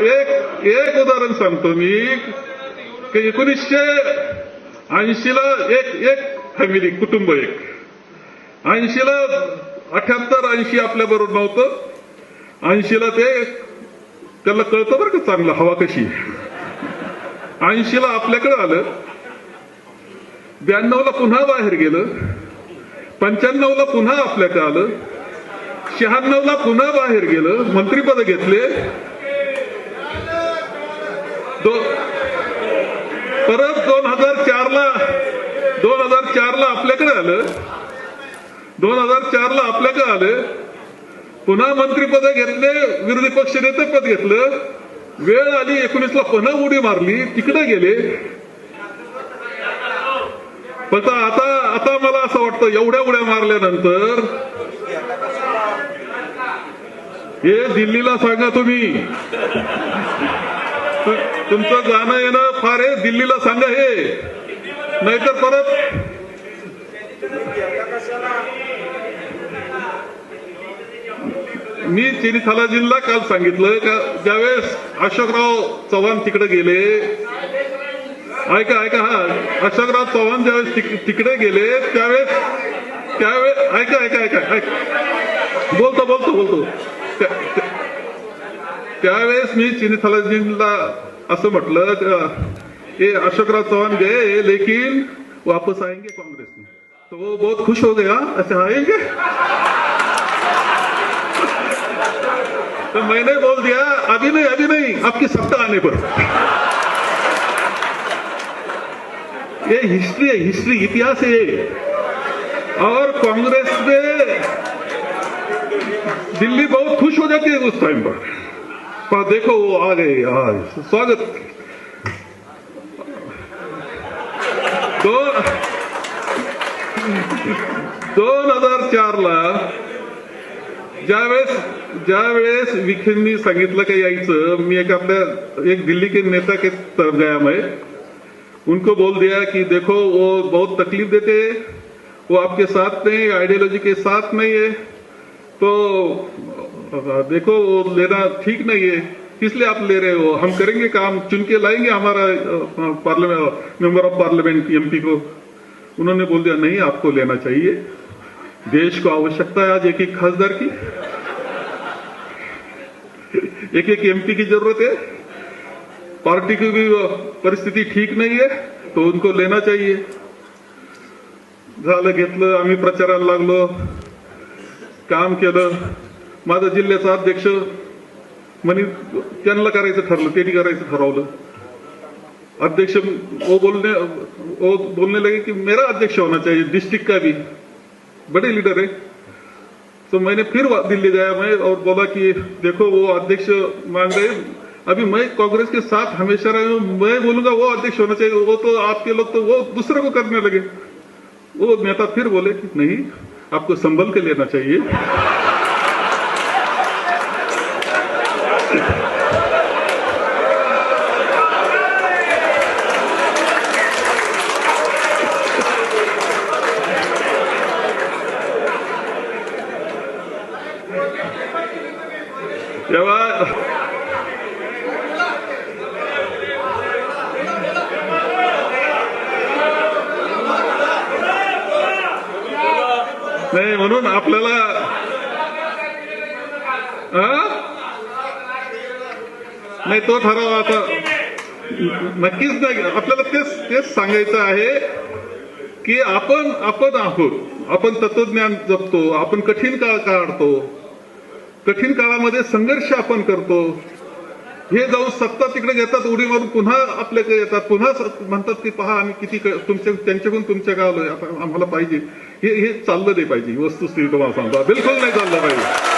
एक एक उदाहरण सांगतो मी. की एकोणीसशे ऐंशीला एक एक फॅमिली कुटुंब एक. ऐंशीला अठ्याहत्तर ऐंशी आपल्या बरोबर नव्हतं. ऐंशीला ते त्याला कळतं बरं का चांगलं हवा कशी. ऐंशीला आपल्याकडे आलं. ब्याण्णवला पुन्हा बाहेर गेलं. पंच्याण्णवला पुन्हा आपल्याकडे आलं. शहाण्णवला पुन्हा बाहेर गेलं. मंत्रीपद घेतले. दो- परत दोन हजार चारला दोन हजार चारला आपल्याकडे आलं. दोन हजार चारला आपल्याकडे आलं. पुन्हा मंत्रीपद घेतले विरोधी पक्ष नेते पद घेतलं. वेळ आली एकोणीसला पुन्हा उडी मारली तिकडे गेले. पण आता आता मला असं वाटतं एवढ्या उड्या मारल्यानंतर हे दिल्लीला सांगा तुम्ही. तुमचं जाणं येणं फार आहे दिल्लीला सांगा हे. नाहीतर परत मी चिनीथालाजींना काल सांगितलं का ज्यावेळेस अशोकराव चव्हाण तिकडे गेले ऐका ऐका हा. अशोकराव चव्हाण ज्यावेळेस तिकडे गेले त्यावेळेस त्यावेळेस ऐका ऐका ऐका ऐक. बोलतो बोलतो बोलतो. त्या- त्यावेळेस मी चिनी थालाजींना असं म्हटलं का, ये अशोकराव चौहान गए लेकिन वापस आएंगे कांग्रेस में तो वो बहुत खुश हो गया अच्छा आएंगे? तो मैंने बोल दिया अभी नहीं अभी नहीं आपकी सत्ता आने पर. ये हिस्ट्री है हिस्ट्री इतिहास है ये। और कांग्रेस में दिल्ली बहुत खुश हो जाती है उस टाइम पर। पर देखो वो आ गए आज स्वागत। दो दोन हजार चार ला ज्यावेळेस ज्यावेळेस विखेंनी सांगितलं का यायचं मी एक आपल्या एक दिल्ली के नेता के तरफ गया मैं उनको बोल दिया कि देखो वो बहुत तकलीफ देते वो आपके साथ नहीं आइडियोलॉजी के साथ नहीं है। तो देखो वो लेना ठीक नहीं है। इसलिए आप ले रहे हो। हम करेंगे काम चुन के लाएंगे हमारा parliament member of parliament MP को। उन्होंने बोल दिया नहीं आपको लेना चाहिए। देश को आवश्यकता है आज एक एक खासदार की। एक एक एमपी की जरूरत है। पार्टी की भी परिस्थिती ठीक नाही आहे तो उनको लेना चाहिए। झालं घेतलं आम्ही प्रचाराला लागलो। काम केलं। माझा जिल्ह्याचा अध्यक्ष म्हणे, त्यांना करायचं ठरलं, त्यांनी करायचं ठरवलं. अध्यक्ष वो बोलने वो बोलने लगे कि, मेरा अध्यक्ष होना चाहिए डिस्ट्रिक्ट का भी. बड़े लीडर है. तो मैंने फिर दिल्ली गया मैं और बोला कि, देखो, वो अध्यक्ष मांग रहे अभी मैं कांग्रेस के साथ हमेशा रहा हूँ, मैं बोलूँगा वो अध्यक्ष होना चाहिए, वो तो आपके लोग तो वो दूसरे को करने लगे। वो नेता फिर बोले कि, नहीं, आपको संभल के लेना चाहिए। तेव्हा नाही म्हणून आपल्याला हा? नाही तो ठराव आता नक्कीच नाही आपल्याला तेच तेच सांगायचं आहे की आपण आपण आहोत. आपण तत्वज्ञान जपतो. आपण कठीण काळ काढतो. कठीण काळामध्ये संघर्ष आपण करतो. हे जाऊन सत्ता तिकडे घेतात उडी मारून पुन्हा आपल्याकडे येतात. पुन्हा म्हणतात की पहा आम्ही किती क- तुमच्या त्यांच्याकडून तुमच्या गावलोय. आता आम्हाला पाहिजे. हे हे चाललं नाही पाहिजे. वस्तुस्थिती तुम्हाला सांगतो. बिलकुल नाही चाललं पाहिजे.